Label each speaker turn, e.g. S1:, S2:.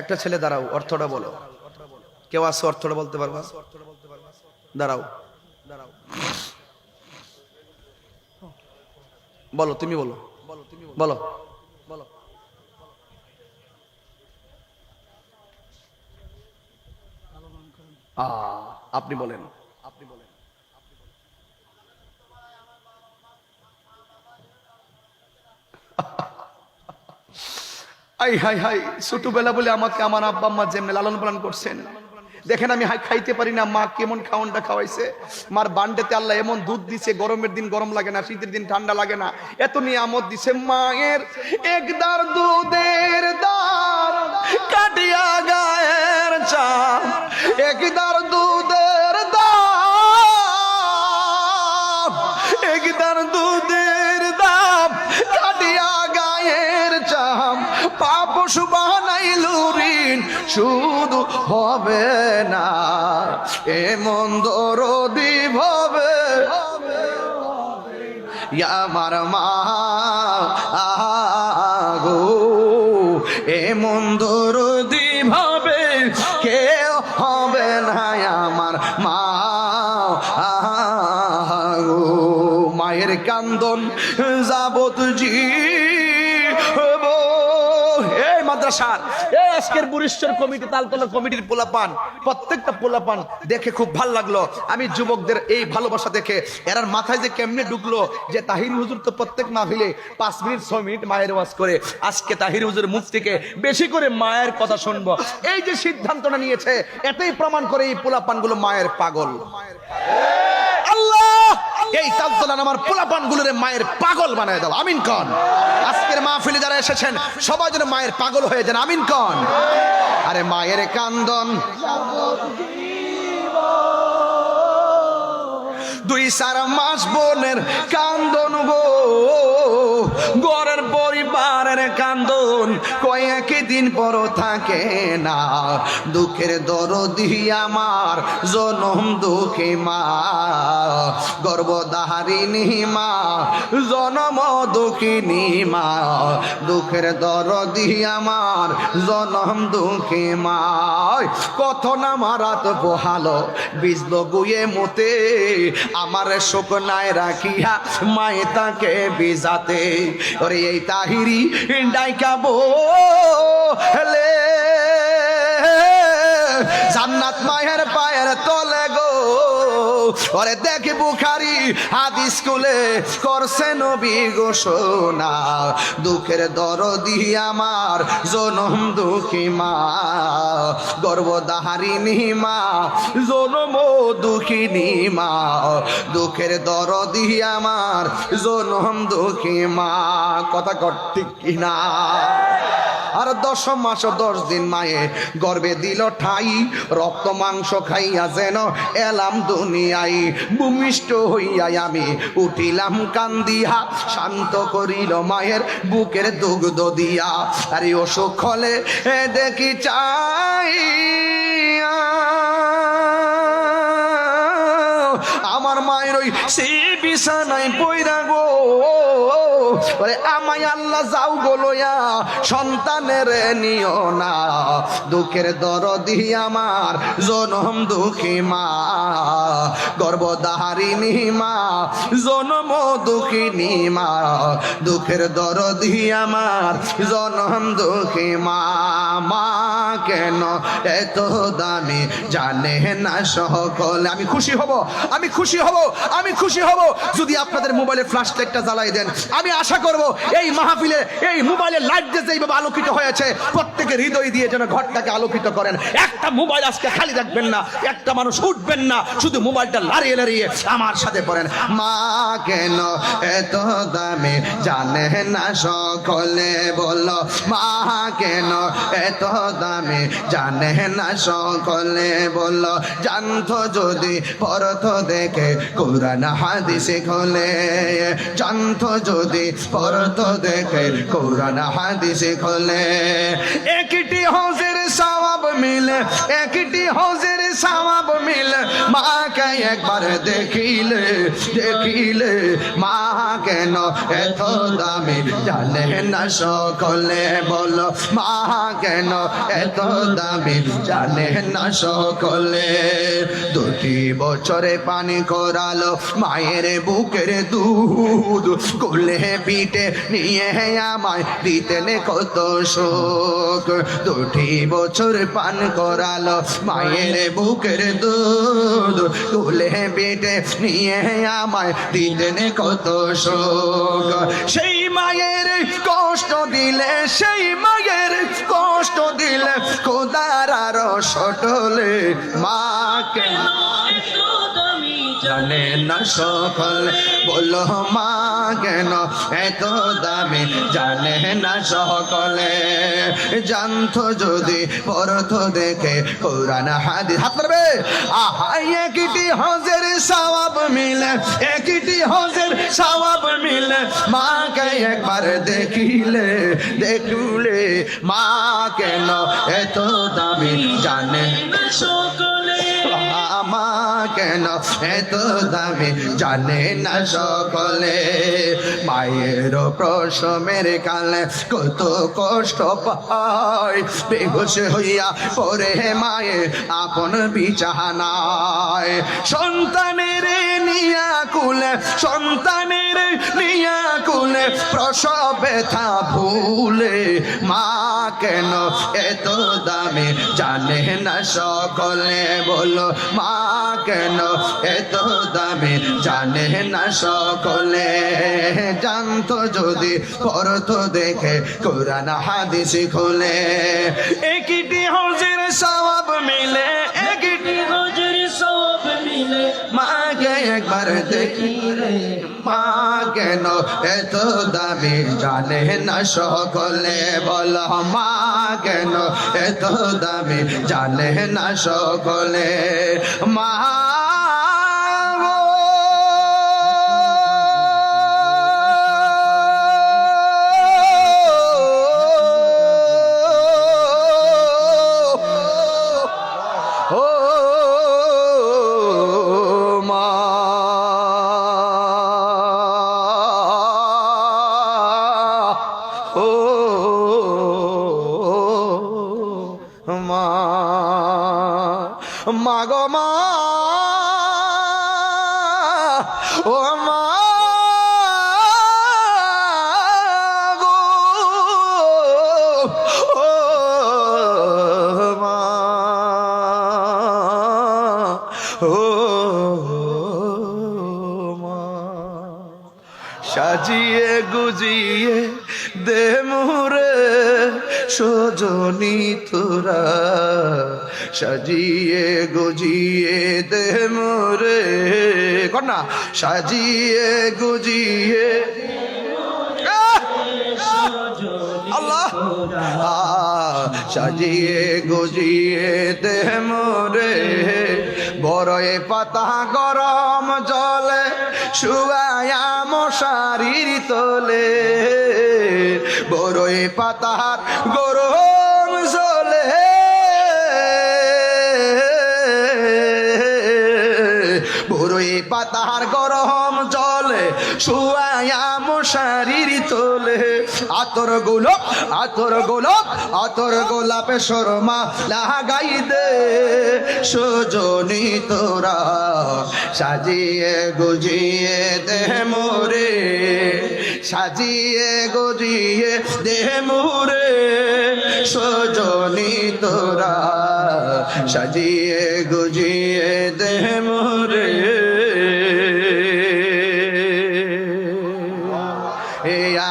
S1: একটা ছেলে, দাঁড়াও, অর্থটা বলো। কেউ আসো অর্থটা বলতে পারবা? দাঁড়াও। দাঁড়াও বলো, তুমি বলো। বলো। বলো আপনি বলেন আপনি বলেন। আই, হাই হাই, ছোটবেলা বলে আমাকে আমার আব্বা আম্মা যেমনি লালন পালন করছেন। দেখেন আমি হাই, খাইতে পারি না, মা কেমন খাওয়ানটা খাওয়াইছে। মার বান্ডেতে আল্লাহ এমন দুধ দিছে, গরমের দিন গরম লাগে না, শীতের দিন ঠান্ডা লাগে না। এত নিয়ামত দিছে মায়ের একদার দুধের দার, কাটিয়া গায়ের চাপ একদার দুধের দাম, একদার দুধের শুধু হবে না এমন দরদি হবে আমার মা গো এমন দরদি ভাবে। কে হবে না আমার মা গো মায়ের কান্দন যাবত জি এই মাদ্রাসার। এই আজকের বুরিশ্বর কমিটি, তালতলা কমিটির পোলাপান, প্রত্যেকটা পোলাপান দেখে খুব ভালো লাগল। আমি যুবকদের এই ভালোবাসা দেখে, এরার মাথায় যে কেমনে ঢুকলো যে তাহির হুজুর তো প্রত্যেক মাহফিলে পাঁচ মিনিট, ছয় মিনিট মায়ের ওয়াজ করে। আজকে তাহির হুজুর মুখ থেকে বেশি করে মায়ের কথা শুনব। এই যে সিদ্ধান্তটা নিয়েছে, এটাই প্রমাণ করে এই পোলাপানগুলো মায়ের পাগল। আল্লাহ এই তালতলান আমার পোলাপান গুলোরে মায়ের পাগল বানায় দাও। আমিন কন। আজকের মাহফিলে যারা এসেছেন, সবাই যেন মায়ের পাগল হয়ে যান। আমিন কন। আরে মায়ের কান্দন। দুই সারা মাস বোনের কান্দন গো। গড়ের পরিবারের কান্দন কয়েক দিন পর থাকে না। দুঃখের দরদি আমার, জনম দুঃখী মা। গর্বদাহারিণী মা, জনম দুঃখিনী মা। দুঃখের দরদি আমার, জনম দুঃখী মা। কত না মারাত পোহালো বিজল গুয়ে মতে। আমার শুকনায় রাখিয়া মায়ে তাকে বিজাতে ওরে এই তাহিরি ডাইকাবো জান্নাত মায়ের পায়ের তলে ওরে দেখি বুখারি, হাদিস স্কুলে করছে নবী ঘোষণা। দুঃখের দরদি আমার, জনম দুঃখী মা। গর্বদাহারিণী মা, জনম দুঃখিনী মা। দুঃখের দরদি আমার, জনম দুঃখী মা। কথা ঠিক কিনা? আর দশ মাস দশ দিন মায়ে গর্বে দিল ঠাই। রক্ত, মাংস খাইয়া যেন এলাম দুনিয়াই ভূমিষ্ঠ হইয়া আমি উঠিলাম কান্দিয়া, শান্ত করিল মায়ের বুকের দুগ্ধ দিয়া। আরে অসুখ হলে দেখি চাই। আমার মায়ের ওই সে বিছানায় পইরা গো ওরে আমায় আল্লাহ যাও গোলয়া সন্তানের নিও না। দুঃখের দরদি আমার, জনম দুঃখী মা। গর্বদাহারিণী মা, জনম দুঃখিনী মা। দুঃখের দরদি আমার, জনম দুঃখী মা। মা কেন এত দামি, জানে না সকলে। আমি খুশি হব, আমি খুশি হব, আমি খুশি হব। যদি আপনাদের মোবাইলে ফ্ল্যাশ লাইটটা জ্বালাই দেন, আমি আশা করব এই মাহফিলে, এই মোবাইলের লাইট যে যেইভাবে আলোকিত হয়েছে প্রত্যেকের হৃদয় দিয়ে যেন ঘরটাকে আলোকিত করেন। একটা মোবাইল আজকে খালি রাখবেন না, একটা মানুষ উঠবেন না, শুধু মোবাইলটা লাড়িয়ে লাড়িয়ে আমার সাথে পড়েন। মা কেন এত দামে জানে না সকলে বলো মা কেন এত দামে জানে না সকলে বলো জানতো যদি পরত দেখে, কোরআন হাদিসে খোলে, জানতো যদি পরত দেখে কোরআন হাদিসে খোলে। একটি হজের সওয়াব মিলে, একটি হজের সওয়াব মিলে, মাকে একবার দেখিলে দেখিলে, মা কেন এত দামি জানে না সকলে বলো, মা কেন এত দামি জানে না সকলে? দুটি বছরে পানি করালো মায়ের বুকের দুধ, কোলে পিঠে নিয়ে আমায় দিতেন কত শোক। দুটি বছর পান করালো, মায়ের বুকের দুধ তুলে বেটে নিয়ে আমায় দিতেন কত শোক। সেই মায়ের কষ্ট দিলে, সেই মায়ের কষ্ট দিলে খোদার আর সটলে মাকে। জানে না সকল বলো মা, কেন এত দামি? জানে না সকলে। জানতো যদি, পরত দেখে কোরআন হাদি হাত পারবে আহা, একটি হজের সওয়াব মিলে, একটি হজের সওয়াব মিলে। মাকে একবার দেখিলে, দেখুলে, মা কেন এত দামি? জানে কেন এত দামি, জানে না সকলে। মায়ের প্রসমের কালে কত কষ্ট পায়। বেহুশ হইয়া পরে মায়ে আপন বিছানায়। সন্তানের নিয়া কুলে, সন্তানের নিয়া কুলে প্রসব ব্যথা ভুলে। মা কেন এত দামি, জানে না সকলে বলো, মা কেন এত দামি জানে না সকলে। জানতো যদি পরত দেখে, কোরআন হাদিস খুলে। একটি হজের সওয়াব মিলে, একটি মাকে একবার দেখিলে মা কেন এত দামি জানে না সকলে? বল, মা কেন এত দামি জানে না সকলে? মা মা গো মা ও মা। সাজিয়ে গুজিয়ে দে মোরে সজনি তোরা। সাজিয়ে গুজিয়ে দে মোরে। কন্যা সাজিয়ে গুজিয়ে! আল্লাহ। সাজিয়ে গুজিয়ে দে মোরে। বড়ই পাতা গরম জলে, শুয়ায়া মশারির তোলে। বড়ই পাতার গরম বড়ই পাতার গরম জলে শুয়ায়া মশারির তোলে। আতর গোলাপ আতর গোলাপ আতর গোলাপে শর্মা লাগাই দে। সজনি তোরা সাজিয়ে গুজিয়ে দে মোরে, সাজিয়ে গুজিয়ে দে মোরে। সজনি তোরা সাজিয়ে গুজিয়ে